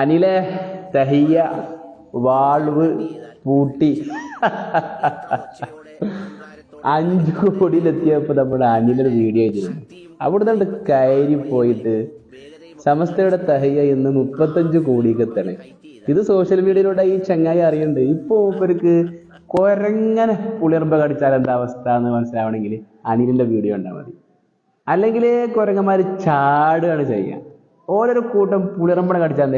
അനിലെ തഹിയ valve പൂട്ടി. അഞ്ചു കോടിയിലെത്തിയപ്പോ നമ്മുടെ അനിലൊരു video ചെയ്തിരുന്നു. അവിടുന്ന് കയറി പോയിട്ട് സമസ്തയുടെ തഹയ്യ ഇന്ന് മുപ്പത്തഞ്ച് കോടിക്ക് എത്തണേ. ഇത് സോഷ്യൽ മീഡിയയിലൂടെ ഈ ചങ്ങായി അറിയണ്ട്. ഇപ്പൊ ഇവർക്ക് കൊരങ്ങനെ പുളിയർമ്പ കടിച്ചാൽ എന്താ അവസ്ഥ എന്ന് മനസ്സിലാവണമെങ്കിൽ അനിലിന്റെ വീഡിയോ ഉണ്ടാ മതി. അല്ലെങ്കിൽ കുരങ്ങന്മാർ ചാടുകയാണ് ചെയ്യുക ഓരോരോ കൂട്ടം പുളിറമ്പട കടിച്ചാൽ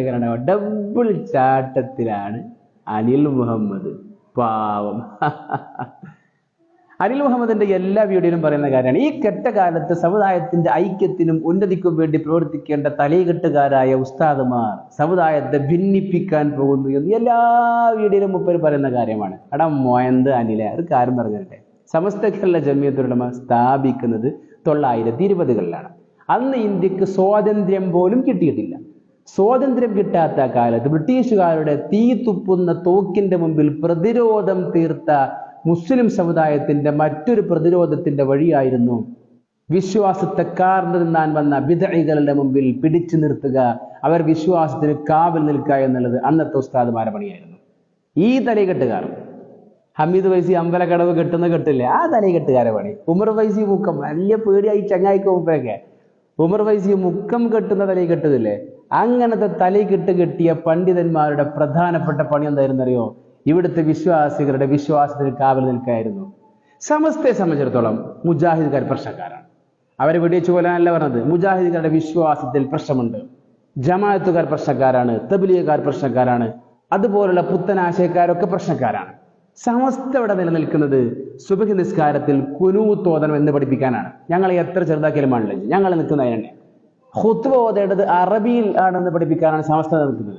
ഡബിൾ ചാട്ടത്തിലാണ് അനിൽ മുഹമ്മദ്. പാവം. അനിൽ മുഹമ്മദിന്റെ എല്ലാ വീഡിയോയിലും പറയുന്ന കാര്യമാണ്. ഈ കെട്ട കാലത്ത് സമുദായത്തിന്റെ ഐക്യത്തിനും ഉന്നതിക്കും വേണ്ടി പ്രവർത്തിക്കേണ്ട തലയെക്കെട്ടുകാരായ ഉസ്താദുമാർ സമുദായത്തെ ഭിന്നിപ്പിക്കാൻ പോകുന്നു എന്ന് എല്ലാ വീഡിയോയിലും മുപ്പര് പറയുന്ന കാര്യമാണ്. എടാ മോയന്ത് അനിലെ ഒരു കാര്യം പറഞ്ഞിട്ടെ. സമസ്ത കേരള സ്ഥാപിക്കുന്നത് തൊള്ളായിരത്തി ഇരുപതുകളിലാണ്. അന്ന് ഇന്ത്യയ്ക്ക് സ്വാതന്ത്ര്യം പോലും കിട്ടിയിട്ടില്ല. സ്വാതന്ത്ര്യം കിട്ടാത്ത കാലത്ത് ബ്രിട്ടീഷുകാരുടെ തീ തുപ്പുന്ന തോക്കിന്റെ മുമ്പിൽ പ്രതിരോധം തീർത്ത മുസ്ലിം സമുദായത്തിന്റെ മറ്റൊരു പ്രതിരോധത്തിന്റെ വഴിയായിരുന്നു വിശ്വാസത്തെ കാർന്നു നിന്നാൻ വന്ന വിധഴികളുടെ മുമ്പിൽ പിടിച്ചു നിർത്തുക. അവർ വിശ്വാസത്തിന് കാവൽ നിൽക്കുക എന്നുള്ളത് അന്നത്തെ ഉസ്താദുമാരെ പണിയായിരുന്നു ഈ തലകെട്ടുകാർ ഹമീദ് വൈസി അമ്പലക്കടവ് കെട്ടുന്ന കെട്ടില്ലേ? ആ തലകെട്ടുകാരെ പണി. ഉമർ വൈസി മുക്കം വലിയ പേടിയായി ചങ്ങായിക്ക് മുമ്പൊക്കെ ഉമർ വൈസി മുക്കം കെട്ടുന്ന തലയിൽ കെട്ടുന്നില്ലേ അങ്ങനത്തെ തലയിൽ കെട്ട് കെട്ടിയ പണ്ഡിതന്മാരുടെ പ്രധാനപ്പെട്ട പണി എന്തായിരുന്നു അറിയോ? ഇവിടുത്തെ വിശ്വാസികളുടെ വിശ്വാസത്തിൽ കാവൽ നിൽക്കായിരുന്നു. സമസ്തയെ സംബന്ധിച്ചിടത്തോളം മുജാഹിദുകാർ പ്രശ്നക്കാരാണ്. അവരെ വെടിവെച്ച് കൊല്ലാനല്ല പറഞ്ഞത്. മുജാഹിദുകാരുടെ വിശ്വാസത്തിൽ പ്രശ്നമുണ്ട്. ജമാഅത്തുകാർ പ്രശ്നക്കാരാണ് തബിലിയക്കാർ പ്രശ്നക്കാരാണ് അതുപോലുള്ള പുത്തനാശയക്കാരൊക്കെ പ്രശ്നക്കാരാണ്. സമസ്ത ഇവിടെ നിലനിൽക്കുന്നത് സുബഹി നിസ്കാരത്തിൽ കുനൂത്തോതനം എന്ന് പഠിപ്പിക്കാനാണ്. ഞങ്ങൾ എത്ര ചെറുതാക്കിയാലും പാടില്ല ഞങ്ങൾ നിൽക്കുന്ന അതിനെ ഹുത്വ ഓതേണ്ടത് അറബിയിൽ ആണെന്ന് പഠിപ്പിക്കാനാണ് സമസ്ത നിൽക്കുന്നത്.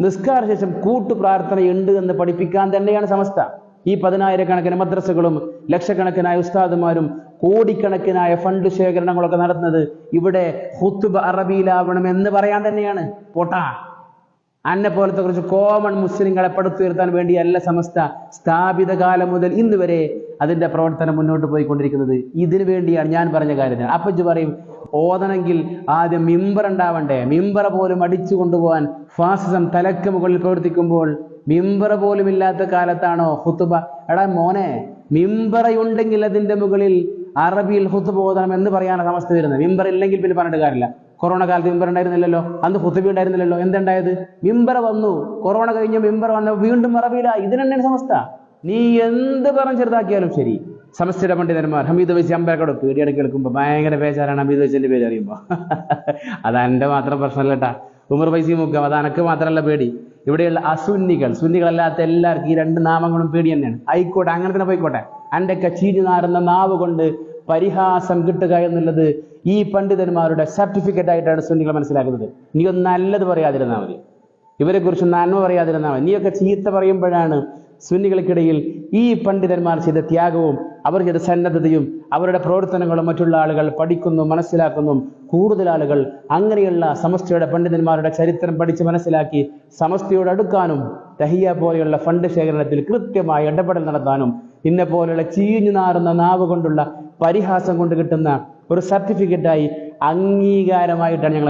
നിസ്കാര ശേഷം കൂട്ടു പ്രാർത്ഥനയുണ്ട് എന്ന് പഠിപ്പിക്കാൻ തന്നെയാണ് സമസ്ത. ഈ പതിനായിരക്കണക്കിന് മദ്രസകളും ലക്ഷക്കണക്കിനായ ഉസ്താദുമാരും കോടിക്കണക്കിനായ ഫണ്ട് ശേഖരണങ്ങളൊക്കെ നടത്തുന്നത് ഇവിടെ ഹുത്തുബ അറബിയിലാവണം എന്ന് പറയാൻ തന്നെയാണ്. പോട്ടാ. അന്നെ പോലത്തെ കുറച്ച് കോമൺ മുസ്ലിങ്ങളെ പടുത്തുയർത്താൻ വേണ്ടിയല്ല സമസ്ത സ്ഥാപിത കാലം മുതൽ ഇന്ന് വരെ അതിന്റെ പ്രവർത്തനം മുന്നോട്ട് പോയിക്കൊണ്ടിരിക്കുന്നത്. ഇതിനു വേണ്ടിയാണ് ഞാൻ പറഞ്ഞ കാര്യം അപ്പൊ പറയും ഓതണമെങ്കിൽ ആദ്യം മിമ്പർ ഉണ്ടാവണ്ടേ? മിമ്പറ പോലും അടിച്ചു കൊണ്ടുപോകാൻ ഫാസിസം തലക്ക് മുകളിൽ പ്രവർത്തിക്കുമ്പോൾ മിമ്പറ പോലും ഇല്ലാത്ത കാലത്താണോ ഹുത്തുബ എടാ മോനെ മിമ്പറയുണ്ടെങ്കിൽ അതിന്റെ മുകളിൽ അറബിയിൽ ഹുത്തുബ ഓതണം എന്ന് പറയാനാണ് സമസ്ത വരുന്നത്. മിമ്പർ ഇല്ലെങ്കിൽ പിന്നെ പറഞ്ഞിട്ട് കാര്യമില്ല. കൊറോണ കാലത്ത് മിമ്പർ ഉണ്ടായിരുന്നില്ലല്ലോ? അന്ന് ഹുത്തുബി ഉണ്ടായിരുന്നില്ലല്ലോ? എന്തുണ്ടായത്? മിമ്പർ വന്നു. കൊറോണ കഴിഞ്ഞ മിമ്പർ വന്ന വീണ്ടും മറവിയില്ല ഇതിനെന്നെ സമസ്ത നീ എന്ത് പറഞ്ഞ് ചെറുതാക്കിയാലും ശരി. സമസ്തയുടെ പണ്ഡിതന്മാർ ഹമീദ് വൈസി അമ്പരക്കട പേടിയടക്കി എടുക്കുമ്പോൾ ഭയങ്കര പേജാരാണ് ഹമീദ് വൈസിന്റെ പേര് അറിയുമ്പോൾ അത് എന്റെ മാത്രം പ്രശ്നമല്ലട്ടാ ഉമർ വൈസി മുഖം അത് അനക്ക് മാത്രമല്ല പേടി. ഇവിടെയുള്ള അസുന്നികൾ സുന്നികളല്ലാത്ത എല്ലാവർക്കും ഈ രണ്ട് നാമങ്ങളും പേടി തന്നെയാണ്. ആയിക്കോട്ടെ അങ്ങനെ തന്നെ പോയിക്കോട്ടെ. എന്റെ ഒക്കെ ചീഞ്ഞു നാറുന്ന നാവ് കൊണ്ട് പരിഹാസം കിട്ടുക എന്നുള്ളത് ഈ പണ്ഡിതന്മാരുടെ സർട്ടിഫിക്കറ്റ് ആയിട്ടാണ് സുന്നികൾ മനസ്സിലാക്കുന്നത്. നീ ഒന്ന് നല്ലത് പറയാതിരുന്നാൽ മതി. ഇവരെ കുറിച്ച് നന്മ പറയാതിരുന്നാൽ മതി. നീയൊക്കെ ചീത്ത പറയുമ്പോഴാണ് സുന്നികൾക്കിടയിൽ ഈ പണ്ഡിതന്മാർ ചെയ്ത ത്യാഗവും അവർ ചെയ്ത സന്നദ്ധതയും അവരുടെ പ്രവർത്തനങ്ങളും മറ്റുള്ള ആളുകൾ പഠിക്കുന്നു മനസ്സിലാക്കുന്നു. കൂടുതൽ ആളുകൾ അങ്ങനെയുള്ള സമസ്തയുടെ പണ്ഡിതന്മാരുടെ ചരിത്രം പഠിച്ച് മനസ്സിലാക്കി സമസ്തയോട് അടുക്കാനും തഹിയ പോലെയുള്ള ഫണ്ട് ശേഖരണത്തിൽ കൃത്യമായി ഇടപെടൽ നടത്താനും ഇന്നെ പോലെയുള്ള ചീഞ്ഞു നാറുന്ന നാവ് കൊണ്ടുള്ള പരിഹാസം കൊണ്ട് കിട്ടുന്ന ഒരു സർട്ടിഫിക്കറ്റായി അംഗീകാരമായിട്ടാണ് ഞങ്ങൾ